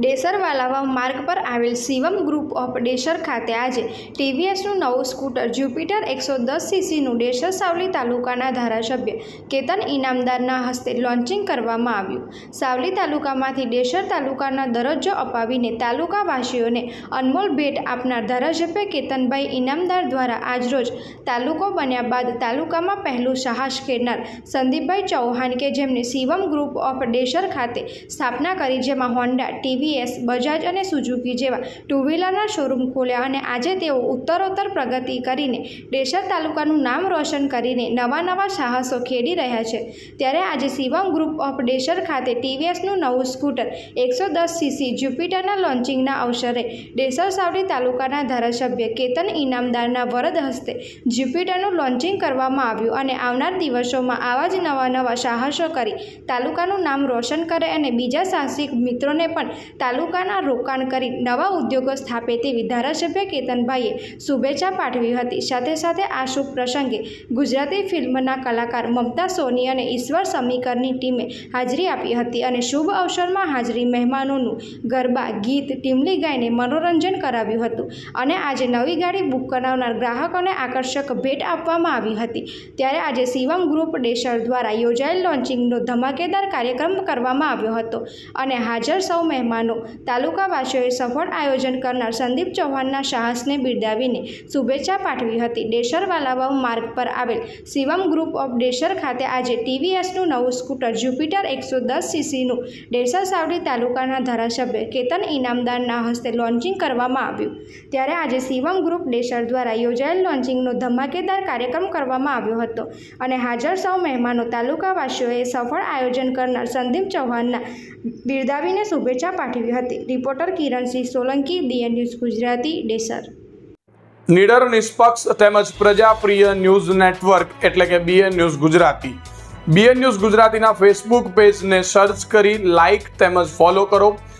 ડેસર વાલાવા માર્ગ પર આવેલ શિવમ ગ્રુપ ઓફ ડેસર ખાતે આજે ટીવીએસનું નવું સ્કૂટર જ્યુપિટર એકસો દસ સીસીનું ડેસર સાવલી તાલુકાના ધારાસભ્ય કેતન ઇનામદારના હસ્તે લોન્ચિંગ કરવામાં આવ્યું. સાવલી તાલુકામાંથી ડેસર તાલુકાના દરજ્જો અપાવીને તાલુકાવાસીઓને અનમોલ ભેટ આપનાર ધારાસભ્ય કેતનભાઈ ઇનામદાર દ્વારા આજરોજ તાલુકો બન્યા બાદ તાલુકામાં પહેલું સાહસ ખેડનાર સંદીપભાઈ ચૌહાણ કે જેમને શિવમ ગ્રુપ ઓફ ડેસર ખાતે સ્થાપના કરી, જેમાં હોન્ડા ટીવીએસ બજાજ અને સુઝુકી જેવા ટુ વ્હીલરના શોરૂમ ખોલ્યા અને આજે તેઓ ઉત્તરોત્તર પ્રગતિ કરીને ડેસર તાલુકાનું નામ રોશન કરીને નવા નવા સાહસો ખેડી રહ્યા છે. ત્યારે આજે શિવમ ગ્રુપ ઓફ ડેસર ખાતે ટીવીએસનું નવું સ્કૂટર એકસો દસ સીસી જ્યુપિટરના લોન્ચિંગના અવસરે ડેસર સાવડી તાલુકાના ધારાસભ્ય કેતન ઇનામદારના વરદ હસ્તે જ્યુપિટરનું લોન્ચિંગ કરવામાં આવ્યું અને આવનાર દિવસોમાં આવા જ નવા નવા સાહસો કરી તાલુકાનું નામ રોશન કરે અને બીજા સાહસિક મિત્રોને પણ તાલુકાના રોકાણ કરી નવા ઉદ્યોગો સ્થાપે તેવી ધારાસભ્ય કેતનભાઈએ શુભેચ્છા પાઠવી હતી. સાથે સાથે આ શુભ પ્રસંગે ગુજરાતી ફિલ્મના કલાકાર મમતા સોની અને ઈશ્વર સમીકરની ટીમે હાજરી આપી હતી અને શુભ અવસરમાં હાજરી મહેમાનોનું ગરબા, ગીત, ટીમલી ગાઈને મનોરંજન કરાવ્યું હતું અને આજે નવી ગાડી બુક કરાવનાર ગ્રાહકોને આકર્ષક ભેટ આપવામાં આવી હતી. ત્યારે આજે શિવમ ગ્રુપ ડેશર દ્વારા યોજાયેલ લોન્ચિંગનો ધમાકેદાર કાર્યક્રમ કરવામાં આવ્યો હતો અને હાજર સૌ મહેમાનો તાલુકાવાસીઓએ સફળ આયોજન કરનાર સંદીપ ચૌહાણના સાહસને બિરદાવીને શુભેચ્છા પાઠવી હતી. ડેસર વાલાવાવ માર્ગ પર આવેલ શિવમ ગ્રુપ ઓફ ડેસર ખાતે આજે ટીવીએસનું નવું સ્કૂટર જ્યુપિટર એકસો દસ સીસીનું ડેસર સાવડી તાલુકાના ધારાસભ્ય કેતન ઇનામદારના હસ્તે લોન્ચિંગ કરવામાં આવ્યું. ત્યારે આજે શિવમ ગ્રુપ ડેસર દ્વારા યોજાયેલ લોન્ચિંગનો ધમાકેદાર કાર્યક્રમ કરવામાં આવ્યો હતો અને હાજર સૌ મહેમાનો તાલુકાવાસીઓએ સફળ આયોજન કરનાર સંદીપ ચૌહાણના બિરદાવીને શુભેચ્છા પાઠવી હતી. Reporter Kiransinh Solanki BN news Gujarati, Desar. નિડર, નિષ્પક્ષ તેમજ પ્રજાપ્રિય ન્યૂઝ નેટવર્ક એટલે કે BN news Gujarati. BN news ગુજરાતીના ફેસબુક પેજને સર્ચ કરી લાઇક તેમજ ફોલો કરો.